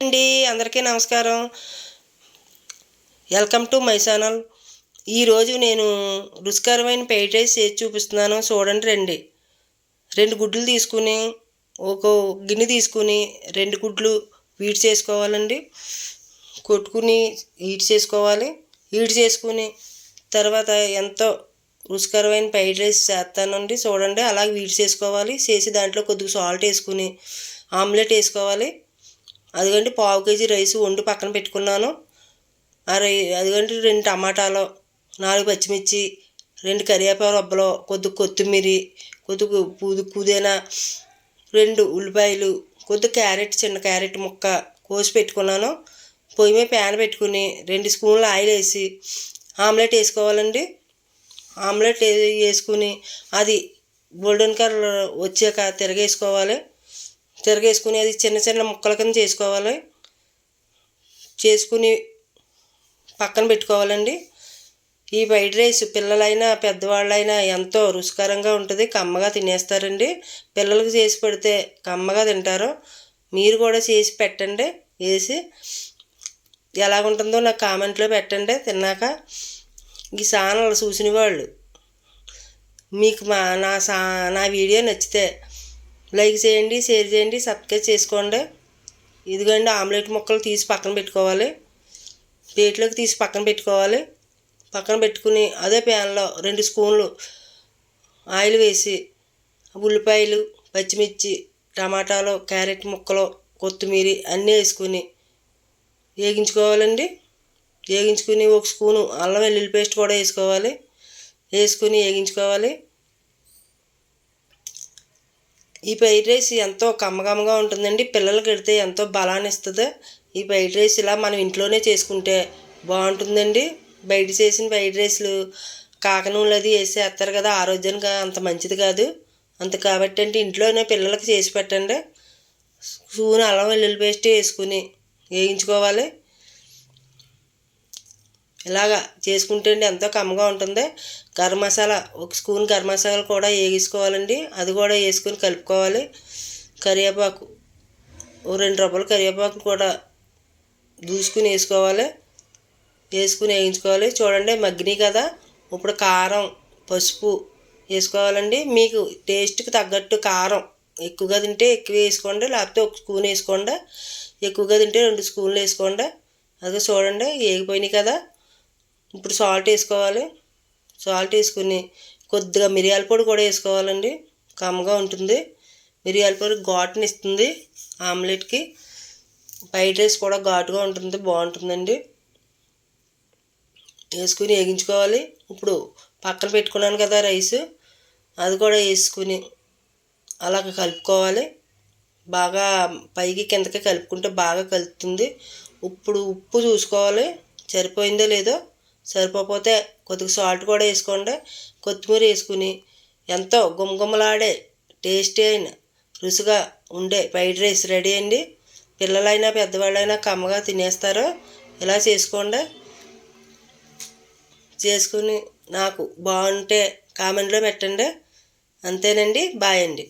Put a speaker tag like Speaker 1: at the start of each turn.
Speaker 1: అండి అందరికీ నమస్కారం. Welcome to my channel. ఈరోజు నేను రుచికరమైన ఫ్రైడ్ రైస్ చేసి చూపిస్తున్నాను. చూడండి రండి. రెండు గుడ్లు తీసుకుని ఒక గిన్నె తీసుకుని రెండు గుడ్లు వీడి చేసుకోవాలండి. కొట్టుకుని హీట్ చేసుకోవాలి. హీట్ చేసుకుని తర్వాత ఎంతో రుచికరమైన ఫ్రైడ్ రైస్ చేస్తానండి. చూడండి అలాగే వీడి చేసుకోవాలి. చేసి దాంట్లో కొద్దిగా సాల్ట్ వేసుకుని ఆమ్లెట్ వేసుకోవాలి. అదిగండి పావు కేజీ రైస్ వండి పక్కన పెట్టుకున్నాను. ఆ రై అదిగండి రెండు టమాటాలు నాలుగు పచ్చిమిర్చి రెండు కరివేపాకు రబ్బలు కొద్ది కొత్తిమీర కొద్దిగా పుది పుదీనా రెండు ఉల్లిపాయలు కొద్ది క్యారెట్ చిన్న క్యారెట్ ముక్క కోసి పెట్టుకున్నాను. పొయ్యి మీద ప్యాన్ పెట్టుకుని రెండు స్పూన్లు ఆయిల్ వేసి ఆమ్లెట్ వేసుకోవాలండి. ఆమ్లెట్ వేసుకుని అది గోల్డెన్ కలర్ వచ్చాక తిరగేసుకోవాలి. తిరగేసుకుని అది చిన్న చిన్న ముక్కల కింద చేసుకోవాలి. చేసుకుని పక్కన పెట్టుకోవాలండి. ఈ ఫ్రైడ్ రైస్ పిల్లలైనా పెద్దవాళ్ళైనా ఎంతో రుచికరంగా ఉంటుంది. కమ్మగా తినేస్తారండి. పిల్లలకు చేసి పెడితే కమ్మగా తింటారు. మీరు కూడా చేసి పెట్టండి. వేసి ఎలాగుంటుందో నాకు కామెంట్లో పెట్టండి. తిన్నాక ఈ ఛానల్ చూసిన వాళ్ళు మీకు మా నా సా నా వీడియో నచ్చితే లైక్ చేయండి షేర్ చేయండి సబ్స్క్రైబ్ చేసుకోండి. ఇదిగోండి ఆమ్లెట్ ముక్కలు తీసి పక్కన పెట్టుకోవాలి. ప్లేట్లోకి తీసి పక్కన పెట్టుకోవాలి. పక్కన పెట్టుకుని అదే ప్యాన్లో రెండు స్పూన్లు ఆయిల్ వేసి ఉల్లిపాయలు పచ్చిమిర్చి టమాటాలు క్యారెట్ ముక్కలు కొత్తిమీర అన్నీ వేసుకుని వేగించుకోవాలండి. వేగించుకుని ఒక స్పూను అల్లం వెల్లుల్లి పేస్ట్ కూడా వేసుకోవాలి. వేసుకుని వేగించుకోవాలి. ఈ ఫ్రైడ్ రైస్ ఎంతో కమ్మకమ్మగా ఉంటుందండి. పిల్లలకి పెడితే ఎంతో బలాన్ని ఇస్తుంది ఈ ఫ్రైడ్ రైస్ ఇలా మనం ఇంట్లోనే చేసుకుంటే బాగుంటుందండి. బయట చేసిన ఫ్రైడ్ రైస్లు కాకనూలు అది వేసి వేస్తారు కదా ఆరోగ్యానికి అంత మంచిది కాదు. అంత కాబట్టి అంటే ఇంట్లోనే పిల్లలకి చేసి పెట్టండి. స్పూన్ అల్లం వెల్లుల్లి పేస్ట్ వేసుకుని వేయించుకోవాలి. ఇలాగా చేసుకుంటే అండి ఎంతో కమ్మగా ఉంటుంది. గరం మసాలా ఒక స్పూన్ గరం మసాలా కూడా వేసుకోవాలండి అది కూడా వేసుకొని కలుపుకోవాలి. కరివేపాకు ఓ రెండు రూపాయలు కరివేపాకు కూడా దూసుకుని వేసుకోవాలి. వేసుకుని వేయించుకోవాలి. చూడండి మగ్గిని కదా. ఇప్పుడు కారం పసుపు వేసుకోవాలండి. మీకు టేస్ట్కి తగ్గట్టు కారం ఎక్కువగా తింటే ఎక్కువ వేసుకోండి. లేకపోతే ఒక స్పూన్ వేసుకోండి. ఎక్కువగా తింటే రెండు స్పూన్లు వేసుకోండి. అదే చూడండి వేగిపోయినాయి కదా. ఇప్పుడు సాల్ట్ వేసుకోవాలి. సాల్ట్ వేసుకుని కొద్దిగా మిరియాల పొడి కూడా వేసుకోవాలండి. కమ్మగా ఉంటుంది. మిరియాల పొడి ఘాటుని ఇస్తుంది ఆమ్లెట్కి. ఫ్రైడ్ రైస్ కూడా ఘాటుగా ఉంటుంది బాగుంటుందండి. వేసుకుని వేగించుకోవాలి. ఇప్పుడు పక్కన పెట్టుకున్నాను కదా రైస్ అది కూడా వేసుకుని అలాగ కలుపుకోవాలి. బాగా పైకి కిందకి కలుపుకుంటే బాగా కలుపుతుంది. ఇప్పుడు ఉప్పు చూసుకోవాలి. సరిపోయిందో లేదో సరిపోతే కొద్దిగా సాల్ట్ కూడా వేసుకోండి. కొత్తిమీర వేసుకుని ఎంతో గుమగుమలాడే టేస్టీ అయిన రుచిగా ఉండే ఫ్రైడ్ రైస్ రెడీ అండి. పిల్లలైనా పెద్దవాళ్ళైనా కమ్మగా తినేస్తారు ఇలా చేసుకోండి. చేసుకుని నాకు బాగుంటే కామెంట్లో పెట్టండి. అంతేనండి. బాయ్ అండి.